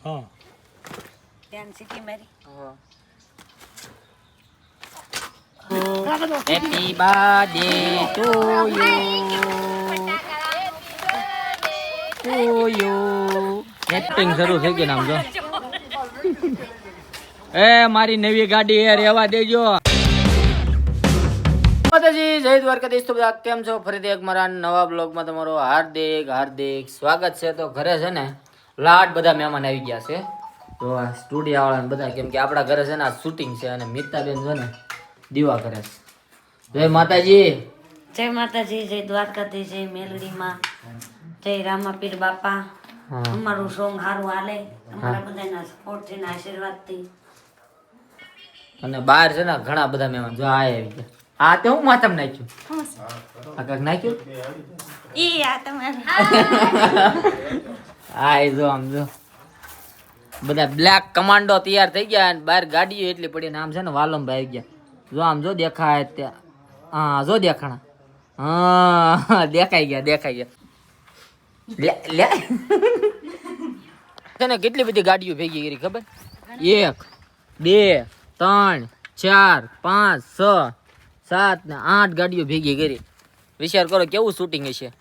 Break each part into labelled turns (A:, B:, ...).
A: હા.
B: ધ્યાન સીટી મારી.
C: Happy birthday to you to you acting શરૂ થઈ ગઈ નામ જો. એ મારી નવી ગાડી એ રેવા દેજો. માતાજી જય દ્વારકાધીશ તો બધા. કેમ છો? ફરીથી એક મારા નવા બ્લોગમાં તમારો હાર્દિક હાર્દિક સ્વાગત છે. તો ઘરે છે ને લાટ બધા મહેમાન આવી ગયા છે. તો આ સ્ટુડિયો વાળા બધા કેમ કે આપણા ઘરે છે ને આ શૂટિંગ છે અને મિતાબેન છે ને દીવા કરે છે. જય માતાજી.
B: જય માતાજી જય દ્વારકાધીશ જય મેલડીમાં જય રામાપીર બાપા. અમારું સોંગ સારું હાલે. અમારા બધાના સપોર્ટથી આશીર્વાદથી.
C: અને બહાર છે ને ઘણા બધા મહેમાન જો આ આવી ગયા. આ તો હું માતમ નાખ્યું. આ કાંઈક નાખ્યું?
B: ઈ આ તમારે.
C: હા. એ જો આમ જો. બધા બ્લેક કમાન્ડો તૈયાર થઈ ગયા અને બહાર ગાડીઓ એટલી પડી ને આમ છે ને વાલમ ભાઈ ગયા. જો આમ જો દેખાય ત્યાં. હા જો દેખાણા. હા દેખાઈ ગયા દેખાઈ ગયા. લે લે. છે કેટલી બધી ગાડીઓ ભેગી કરી ખબર? એક બે ત્રણ ચાર પાંચ છ સાત ને આઠ ગાડીઓ ભેગી કરી. વિચાર કરો કેવું શૂટિંગ હશે?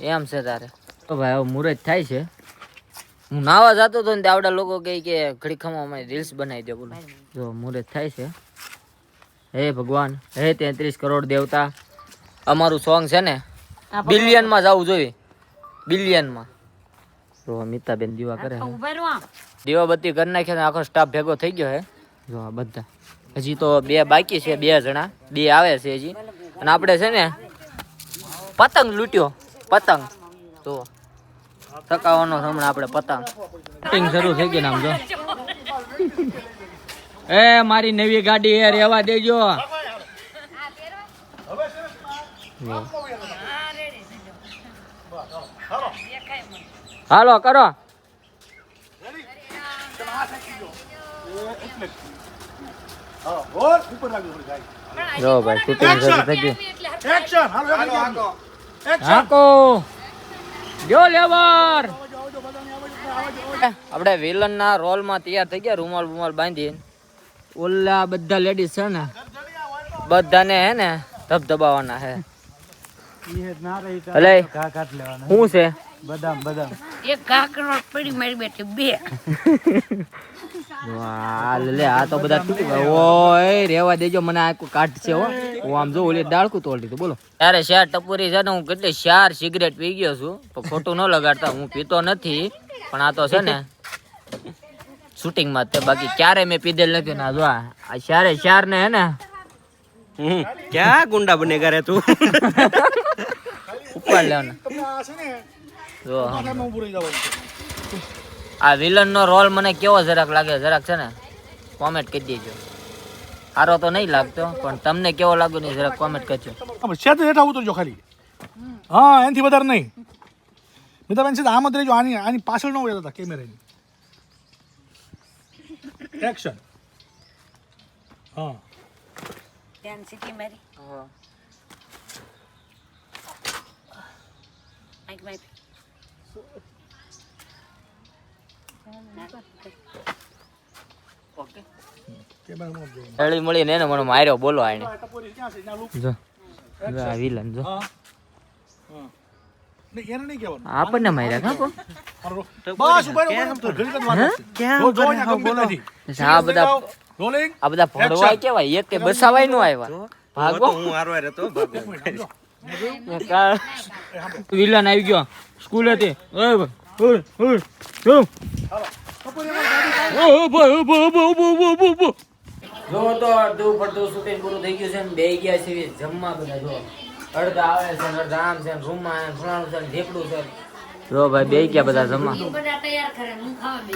C: એમ છે તારે. તો ભાઈ હવે મુહૂર્ત થાય છે. હું નાવા જતો હતો ને તે આવડા લોકો કહે કે ઘડી ખમા અમારી રીલ્સ બનાવી દે બોલો. જો મુહૂર્ત થાય છે. હે ભગવાન હે તેત્રીસ કરોડ દેવતા. અમારું સોંગ છે ને બિલિયનમાં જવું જોઈએ. બિલિયનમાં. જો અમિતાબેન દીવા કરે. દીવાબત્તી કરી નાખ્યા ને આખો સ્ટાફ ભેગો થઈ ગયો હે. જો આ બધા. હજી તો બે બાકી છે, બે જણા. બે આવે છે હજી. અને આપણે છે ને પતંગ લૂંટ્યો. પતંગ. તો થકાવાનો હમણાં આપણે પતંગ. કટિંગ શરૂ થઈ ગયું આમ જો. એ, મારી નવી ગાડી એ રેવા દેજો. હાલો, કરો. જો ભાઈ શૂટિંગ શરૂ થઈ ગયું
A: એક્શન હાલો હાલો હાલો એક્શન
C: હાકો. જો લેવર. આપણે વિલન ના રોલમાં તૈયાર થઈ ગયા રૂમાલ રૂમાલ બાંધી ઓલા બધા લેડીઝ છે ને. બધાને હે ને ધબધબાવાના હે. અલે શું છે?
B: बादाम बादाम एक काकर और पड़ी
C: मेरी बेटी बे वाह ले आ तो बड़ा टूट गया रेवा दे जो मने आ को काट से वो वो हम जो ओले डाल को तोड़ दी तो बोलो अरे शहर टपुरी जन हूँ कितने शहर सिगरेट पी गयो छु तो फ़ोटो न लगाता हूँ पीतो नथी पण आ तो छे ने शूटिंग में ते बाकी क्यारे में पी देल नथी ना जो आ शहर शहर ने है ना
D: क्या गुंडा बनेगा रे तू
A: ऊपर ले ना
C: જો આ વિલન નો રોલ મને કેવો જરાક લાગે જરાક છે ને કોમેન્ટ કરી દેજો. સારો તો નહીં લાગતો પણ તમને કેવો લાગ્યો નહીં જરાક કોમેન્ટ કરજો.
A: તો હેઠા ઉતરજો ખાલી. હા એનાથી વધારે નહીં. મિતાબેન છે આમ જ રહેજો આની આની પાછળ ન હોય હતા કેમેરાની એક્શન હા.
B: ધ્યાન સીટી મારી હા.
A: કેમેરામાં જોઈ
C: હળી મળી ને મને માર્યો બોલો આને જો. જો આ વિલન જો. આપણને માર્યા કા
A: બસ ઊભા.
C: આ બધા
A: રોલિંગ
C: આ બધા ભણવા કેવાય એક કે બસાવાયનું આવ્યા. ભાગો.
D: હું હારવા રહેતો
C: વિલન આવી ગયો. સ્કૂલ હતી ઓય ભાઈ, ઓય, ઓય, જો. ઓય, ઊભો, ઊભો, ઊભો, ઊભો, ઊભો, ઊભો, ઊભો. જો તો અડધું પડધું શૂટિંગ પૂરું થઈ ગયું છે ને બે ગયા છે જમવા બધા જો અડધા આવે છે ને અડધા આમ છે ને રૂમમાં છે ને ફલાણું છે ને ઢેકડું છે જો ભાઈ બે ગયા બધા જમવા
B: બધા તૈયાર કરે હું ખાવા બે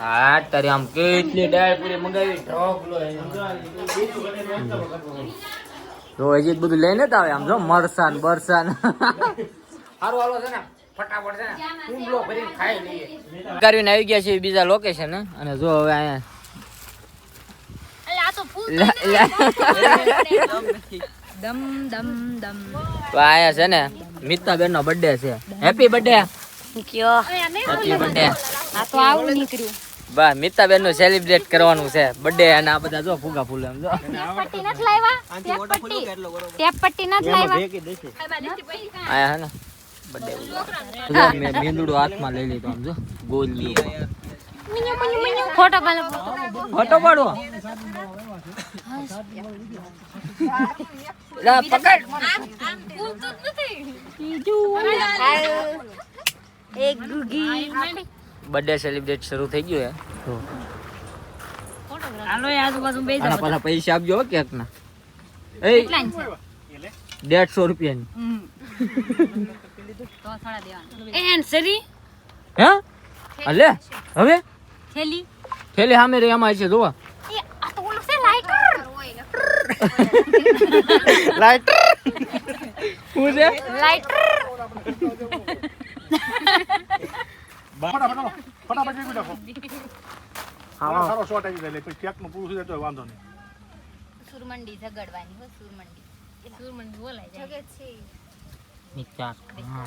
C: હા તારી આમ કેટલી દાળ પૂરી મંગાવી ઢોકલો જો હજી જ બધું લઈને જ આવે આમ જો મરસાન બરસાન. હારું હાલો છે ને ફટાફટ છે ને કુંડલો ભરીને ખાઈ લઈએ. કરીને આવી ગયા છે બીજા લોકેશન અને જો હવે અહીંયા તો છે ને મિતાબેન નો બર્થડે છે હેપી બર્થડે
B: કયો
C: હેપી બર્થડે
E: આ તો આવું નીકળ્યું.
C: બા મિતાબેનનું સેલિબ્રેટ કરવાનું છે. બર્થડે અને આ બધા જો ફુગા ફૂલ એમ જો.
E: પટ્ટી નથી લાવ્યા? ટેપ પટ્ટી ટેપ પટ્ટી નથી લાવ્યા?
C: આયા હે ને? બર્થડે જો મેં મીંદડું હાથમાં લઈ લીધો આમ જો. ગોલ
E: ફોટો પાડો
C: ફોટો. પાડો. લા પકડ.
E: એક ગુગી
C: બર્થડે સેલિબ્રેટ શરૂ થઈ ગયું હે.
B: હાલો એ આજુબાજુ બે
C: આના પાછા પૈસા આપજો હો કેક ના એ દેડસો રૂપિયા
B: ની સરી
C: હે? અલે હવે?
E: થેલી?
C: થેલી સામે રે એમાં છે જોવા.
E: એ આ છે લાઈટર
C: શું છે
E: લાઈટર
A: ફટાફટ હાલો. ફટાફટ વેચી નાખો મારો સારો શોટ આવી જાય પછી કેકનું પૂરું થઈ જાય તો વાંધો નહીં.
E: સુરમંડી ઝગડવાની હો સુરમંડી. સુરમંડી બોલાય જાય. છે
C: મિક્સર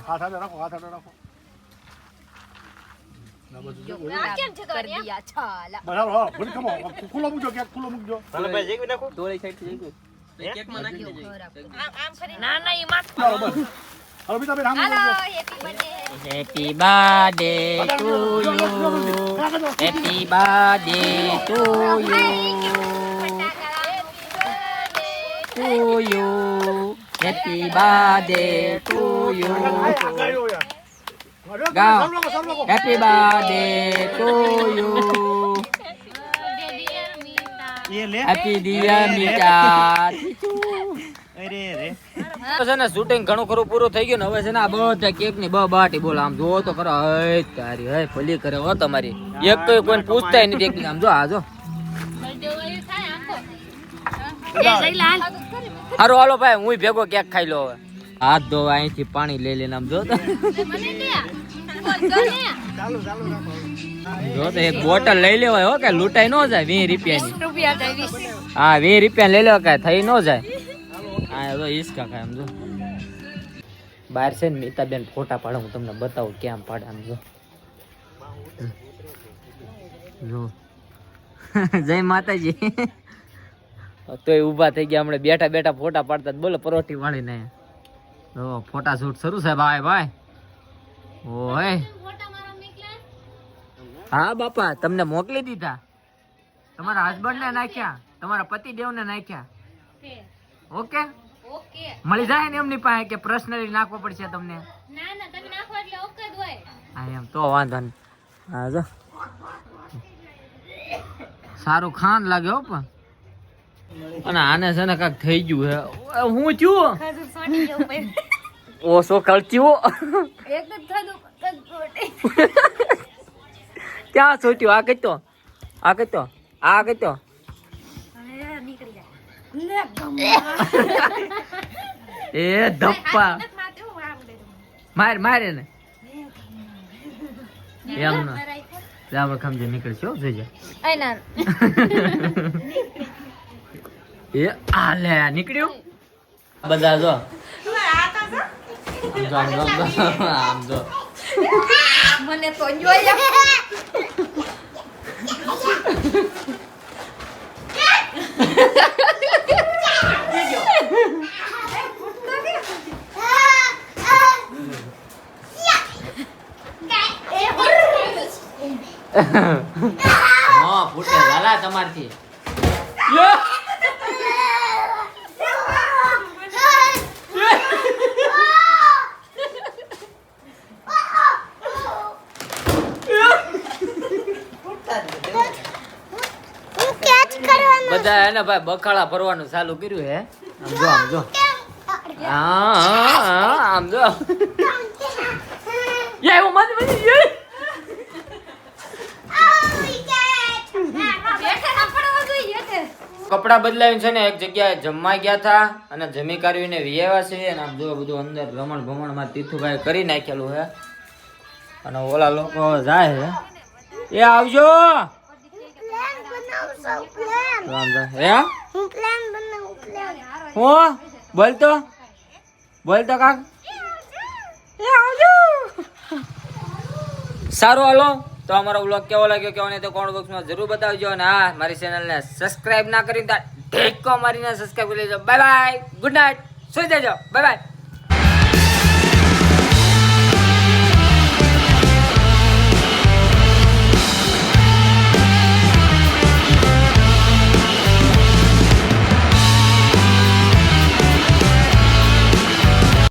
A: હાથ હાથે રાખો હાથ હાથે રાખો. ના બધું જો, બોલો.
E: આ કેમ ઝગડવાની કરી દિયા છાલા.
A: બસ હાલો, હાલો, ભૂલી ખમો. ખુલ્લો મૂકજો કેક ખુલ્લો
B: ના ના એ માથ.
A: ચાલો બસ હાલો બીજા બેન આમ
E: હાલો
A: મૂકજો.
E: Happy birthday
C: happy birthday to you happy birthday to you to you happy birthday to you
A: ગાયો યાર.
C: ગાઓ.
A: ચાલુ રાખો, ચાલુ રાખો.
C: છે ને શૂટિંગ ઘણું ખરું પૂરું થઈ ગયું ને હવે છે ને આ બધા કેકની બાટી બોલ આમ જોવો તો ખરો હે તારી હે ભલી કરે હો તમારી. એક તો કોઈ પૂછતા નથી એક આમ જો આ જો. હારું હાલો ભાઈ હું ભેગો કેક ખાઈ લો હવે. હાથ ધોવા અહીંથી પાણી લઈ લઈને આમ જો તો. જો તો એક બોટલ લઈ લેવાય હો કે લૂંટાઈ ન જાય વીસ રૂપિયાની.
E: રૂપિયા
C: હા વીસ રૂપિયા લઈ લેવા કાંઈ થઈ ન જાય. હા જો ઈસકા ખાય આમ જો. બહાર છે ને મીતાબેન ફોટા પાડો હું તમને બતાવું કેમ પાડે આમ જો. જો. જય માતાજી. તોય ઊભા થઈ ગયા હમણાં બેઠા બેઠા ફોટા પાડતા જ બોલો પરોઠી વાળીને. જો ફોટા શૂટ શરૂ છે ભાઈ ભાઈ. ઓય. હા બાપા તમને મોકલી દીધા. તમારા હસબન્ડ ને નાખ્યા તમારા પતિદેવ ને નાખ્યા. ઓકે? મળી જાય ને એમની પાસે કે પર્સનલી નાખવો પડશે તમને?
E: ના ના તમે નાખો એટલે ઓકે જ હોય.
C: હા એમ તો વાંધો નહીં. હા જો. સારું ખાન લાગે હો પણ. અને આને છે ને કાંઈક થઈ ગયું હે હું. થયું ઓછો કળચ્યું ક્યાં છોટ્યું આ કહેતો આ કહેતો આ
E: જાય
C: એ ધપ્પા. માર મારે ને. એમ ના. રામ ખમજે નીકળશે
E: આઈના
C: એ આ લે નીકળ્યું. બધા જો. આમ જો, આમ જો, જો, આમ જો.
E: મને તો જોયા
C: હા ફૂટે લાલા તમારથી. બધા એને ભાઈ બખાળા ભરવાનું ચાલુ કર્યું હે. આમ જો આમ જો. હા આમ જો. એ હું મત મત યે કપડા બદલાવીને છે ને એક જગ્યાએ જમવા ગયા હતા અને જમી કાઢવીને વિયાવા છે અને આમ જો બધું અંદર રમણ ભમણમાં તીથુભાઈ કરી નાખેલું છે અને ઓલા લોકો જાય છે એ આવજો. હે? હું? બોલતો બોલતો કાક. એ આવજો. સારું હાલો. તો અમારો બ્લોગ કેવો લાગ્યો કેવો નહીં તો કોમેન્ટ બોક્સમાં જરૂર બતાવજો અને હા, મારી ચેનલને સબસ્ક્રાઇબ ના કરી તો ઢેકો મારીને સબસ્ક્રાઇબ કરી લેજો. બાય બાય ગુડ નાઇટ સુઈ જજો. Bye bye